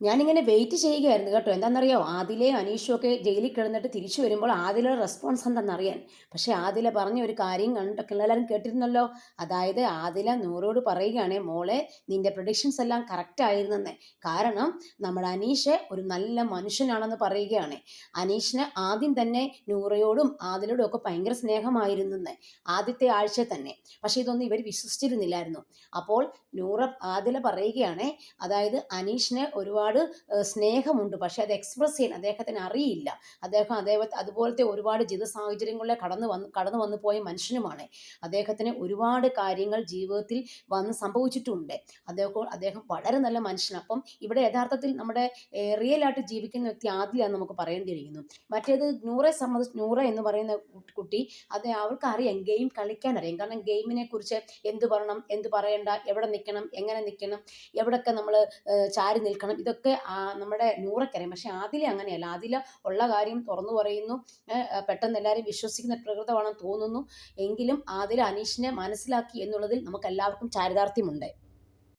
ഞാനിങ്ങനെ വെയിറ്റ് ചെയ്യുകയായിരുന്നു കേട്ടോ. എന്താണെന്നറിയോ? ആദിലയും അനീഷും ഒക്കെ ജയിലിൽ കിടന്നിട്ട് തിരിച്ചു വരുമ്പോൾ ആദിലയുടെ റെസ്പോൺസ് എന്താണെന്നറിയാൻ പക്ഷേ ആദില പറഞ്ഞ ഒരു കാര്യം കണ്ടൊക്കെ എല്ലാവരും കേട്ടിരുന്നല്ലോ. അതായത് ആദില നൂറോട് പറയുകയാണ് "മോളെ നിന്റെ പ്രഡിക്ഷൻസ് എല്ലാം കറക്റ്റ് ആയിരുന്നെന്ന്. കാരണം നമ്മൾ അനീഷ് ഒരു നല്ല മനുഷ്യനാണെന്ന് പറയുകയാണ്. അനീഷിന് ആദ്യം തന്നെ നൂറയോടും ആദിലയോടും ഒക്കെ ഭയങ്കര സ്നേഹമായിരുന്നെന്ന്. ആദ്യത്തെ ആഴ്ച തന്നെ. പക്ഷേ ഇതൊന്നും ഇവർ വിശ്വസിച്ചിരുന്നില്ലായിരുന്നു. അപ്പോൾ നൂറ ആദില പറയുകയാണ് അതായത് അനീഷിന് ഒരുപാട് ഏഹ് സ്നേഹമുണ്ട്. പക്ഷേ അത് എക്സ്പ്രസ് ചെയ്യാൻ അദ്ദേഹത്തിന് അറിയില്ല. അദ്ദേഹം അദ്ദേഹത്തെ അതുപോലത്തെ ഒരുപാട് ജീവിത സാഹചര്യങ്ങളിലെ കടന്നു വന്ന് കടന്നു വന്നു പോയ മനുഷ്യനുമാണ്. അദ്ദേഹത്തിന് ഒരുപാട് കാര്യങ്ങൾ ജീവിതത്തിൽ വന്ന് സംഭവിച്ചിട്ടുണ്ട് അദ്ദേഹം അദ്ദേഹം വളരെ നല്ല മനുഷ്യനാണ്. അപ്പം ഇവിടെ യഥാർത്ഥത്തിൽ നമ്മുടെ റിയൽ ആയിട്ട് ജീവിക്കുന്ന വ്യക്തി ആദ്യമാണ് നമുക്ക് പറയേണ്ടിയിരിക്കുന്നു. മറ്റേത് നൂറെ സംബന്ധിച്ച് നൂറ എന്ന് പറയുന്ന കുട്ടി അത് അവൾക്കറിയാം ഗെയിം കളിക്കാൻ അറിയാം കാരണം ഗെയിമിനെ കുറിച്ച് എന്ത് പറയണം, എന്ത് പറയണ്ട, എവിടെ നിൽക്കണം, എങ്ങനെ നിൽക്കണം, എവിടൊക്കെ നമ്മൾ ചാരി നിൽക്കണം ഇതൊക്കെ ആഹ് നമ്മുടെ നൂറക്കറിയാം പക്ഷെ ആദില അങ്ങനെയല്ല. ആദില ഉള്ള കാര്യം തുറന്നു പറയുന്നു. പെട്ടെന്ന് എല്ലാവരെയും വിശ്വസിക്കുന്ന പ്രകൃതമാണെന്ന് തോന്നുന്നു. എങ്കിലും ആദില അനീഷിനെ മനസ്സിലാക്കി എന്നുള്ളതിൽ നമുക്ക് എല്ലാവർക്കും ചാരിതാർത്ഥ്യമുണ്ട്.